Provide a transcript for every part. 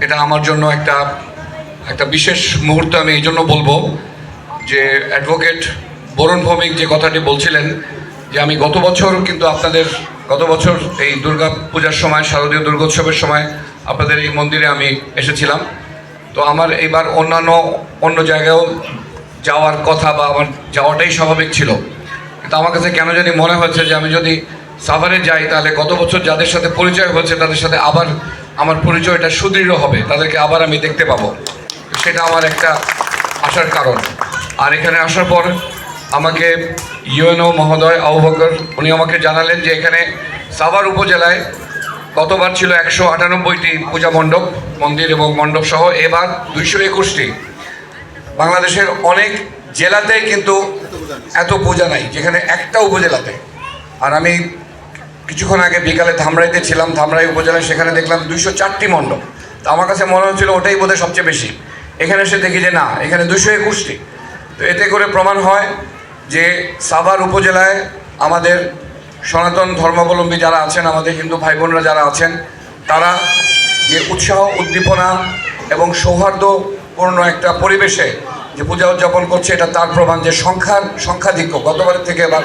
এটা আমার জন্য একটা একটা বিশেষ মুহূর্ত আমি এই জন্য বলব যে অ্যাডভোকেট বরুণ ভৌমিক যে কথাটি বলছিলেন যে আমি গত বছর কিন্তু আপনাদের, গত বছর এই দুর্গা পূজার সময়, শারদীয় দুর্গোৎসবের সময় আপনাদের এই মন্দিরে আমি এসেছিলাম। তো আমার এবার অন্যান্য, অন্য জায়গায়ও যাওয়ার কথা বা আমার যাওয়াটাই স্বাভাবিক ছিল। কিন্তু আমার কাছে কেন জানি মনে হয়েছে যে আমি যদি সাভারে যাই তাহলে গত বছর যাদের সাথে পরিচয় হয়েছে তাদের সাথে আবার আমার পরিচয়টা সুদৃঢ় হবে, তাদেরকে আবার আমি দেখতে পাবো। সেটা আমার একটা আসার কারণ। আর এখানে আসার পর আমাকে ইউএনও মহোদয় আবুবকর উনি আমাকে জানালেন যে এখানে সাভার উপজেলায় গতবার ছিল একশো আটানব্বইটি পূজা মণ্ডপ, মন্দির এবং মণ্ডপ সহ এবার দুইশো একুশটি। বাংলাদেশের অনেক জেলাতেই কিন্তু এত পূজা নাই, যেখানে একটা উপজেলাতে। আর আমি কিছুক্ষণ আগে বিকালে ধামরাইতে ছিলাম, ধামরাই উপজেলায়, সেখানে দেখলাম দুইশো চারটি মণ্ডপ। তো আমার কাছে মনে হচ্ছিল ওটাই বোধহয় সবচেয়ে বেশি। এখানে এসে দেখি যে না, এখানে দুশো একুশটি। তো এতে করে প্রমাণ হয় যে সাভার উপজেলায় আমাদের সনাতন ধর্মাবলম্বী যারা আছেন, আমাদের হিন্দু ভাই বোনরা যারা আছেন, তারা যে উৎসাহ, উদ্দীপনা এবং সৌহার্দ্যপূর্ণ একটা পরিবেশে যে পূজা উদযাপন করছে, এটা তার প্রমাণ যে সংখ্যার সংখ্যাধিক্য, গতবারের থেকে এবার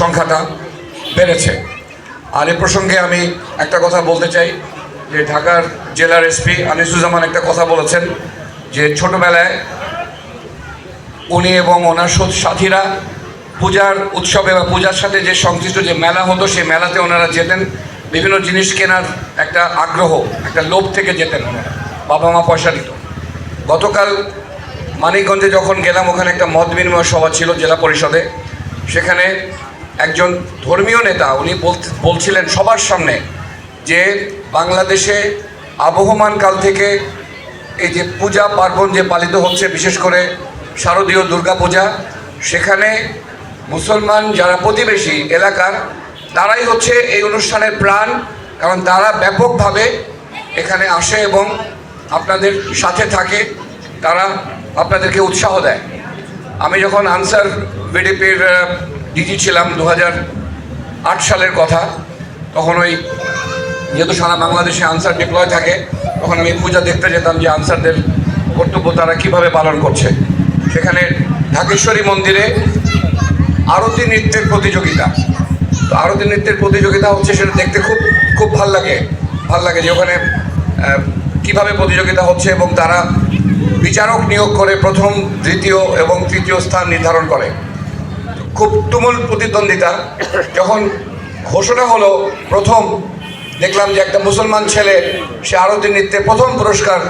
সংখ্যাটা বেড়েছে। আর এ প্রসঙ্গে আমি একটা কথা বলতে চাই, যে ঢাকার জেলার এসপি আনিসুজ্জামান একটা কথা বলেছেন, যে ছোটবেলায় উনি এবং ওনার সাথীরা পূজার উৎসবে বা পূজার সাথে যে সংশ্লিষ্ট যে মেলা হতো, সেই মেলাতে ওনারা যেতেন। বিভিন্ন জিনিস কেনার একটা আগ্রহ, একটা লোভ থেকে যেতেন ওনারা বাবা মা পয়সা দিত। গতকাল মানিকগঞ্জে যখন গেলাম, ওখানে একটা মত বিনিময় সভা ছিল জেলা পরিষদে। সেখানে একজন ধর্মীয় নেতা, উনি বলছিলেন সবার সামনে যে বাংলাদেশে আবহমান কাল থেকে এই যে পূজা পার্বণ যে পালিত হচ্ছে, বিশেষ করে শারদীয় দুর্গা পূজা সেখানে মুসলমান যারা প্রতিবেশী এলাকার, তারাই হচ্ছে এই অনুষ্ঠানের প্রাণ, কারণ তারা ব্যাপকভাবে এখানে আসে এবং আপনাদের সাথে থাকে, তারা আপনাদেরকে উৎসাহ দেয়। আমি যখন আনসার বিডিপির ডিজি ছিলাম দু সালের কথা। তখন ওই যেহেতু সারা বাংলাদেশে আনসার ডিপ্লয় থাকে, তখন আমি পূজা দেখতে যেতাম যে আনসারদের কর্তব্য তারা কীভাবে পালন করছে। সেখানে ঢাকেশ্বরী মন্দিরে আরতি নৃত্যের প্রতিযোগিতা। তো আরতি নৃত্যের প্রতিযোগিতা হচ্ছে সেটা দেখতে খুব খুব ভালো লাগে। ভালো লাগে যে ওখানে কীভাবে প্রতিযোগিতা হচ্ছে এবং তারা বিচারক নিয়োগ করে প্রথম, দ্বিতীয় এবং তৃতীয় স্থান নির্ধারণ করে। খুব তুমুল প্রতিদ্বন্দ্বিতা। যখন ঘোষণা হলো প্রথম, দেখলাম যে একটা মুসলমান ছেলে, সে আরতি নৃত্যে প্রথম পুরস্কার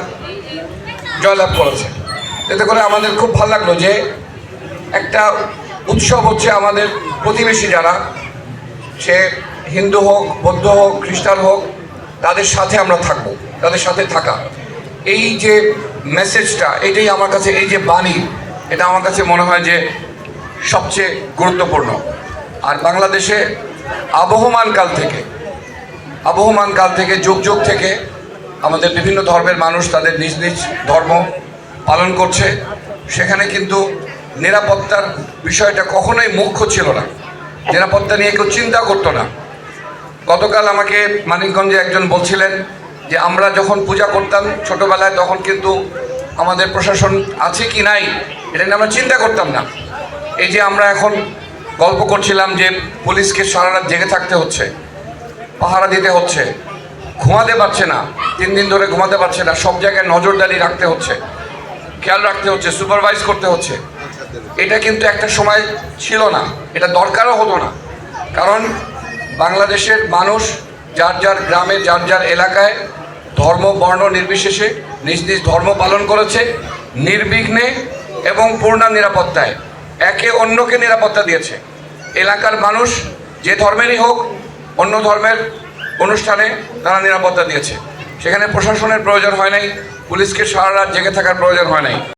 জয়লাভ করেছে। এতে করে আমাদের খুব ভালো লাগল যে একটা উৎসব হচ্ছে আমাদের প্রতিবেশী যারা। সে হিন্দু হোক, বৌদ্ধ হোক, খ্রিস্টান হোক, তাদের সাথে আমরা থাকব, তাদের সাথে থাকা। এই যে মেসেজটা এটাই আমার কাছে, এই যে বাণী, এটা আমার কাছে মনে হয় যে সবচেয়ে গুরুত্বপূর্ণ। আর বাংলাদেশে আবহমান কাল থেকে, আবহমান কাল থেকে যুগ যুগ থেকে আমাদের বিভিন্ন ধর্মের মানুষ তাদের নিজ নিজ ধর্ম পালন করছে। সেখানে কিন্তু নিরাপত্তার বিষয়টা কখনোই মুখ্য ছিল না। নিরাপত্তা নিয়ে কেউ চিন্তা করতো না। গতকাল আমাকে মানিকগঞ্জে একজন বলছিলেন যে, আমরা যখন পূজা করতাম ছোটবেলায় তখন কিন্তু আমাদের প্রশাসন আছে কি নাই, এটা নিয়ে আমরা চিন্তা করতাম না। এই যে আমরা এখন গল্প করছিলাম যে পুলিশকে সারা রাত জেগে থাকতে হচ্ছে, পাহারা দিতে হচ্ছে, ঘুমাতে পারছে না, তিন দিন ধরে ঘুমাতে পারছে না, সব জায়গায় নজরদারি রাখতে হচ্ছে, খেয়াল রাখতে হচ্ছে সুপারভাইজ করতে হচ্ছে। এটা কিন্তু একটা সময় ছিল না, এটা দরকারও হতো না। কারণ বাংলাদেশের মানুষ যার যার গ্রামে, যার যার এলাকায় ধর্ম, বর্ণ নির্বিশেষে নিজ নিজ ধর্ম পালন করেছে, নির্বিঘ্নে এবং পূর্ণ নিরাপত্তায়। একে অন্যকে নিরাপত্তা দিয়েছে। এলাকার মানুষ যে ধর্মেরই হোক, অন্য ধর্মের অনুষ্ঠানে তারা নিরাপত্তা দিয়েছে। সেখানে প্রশাসনের প্রয়োজন হয় নাই, পুলিশকে সারা রাত জেগে থাকার প্রয়োজন হয় নাই।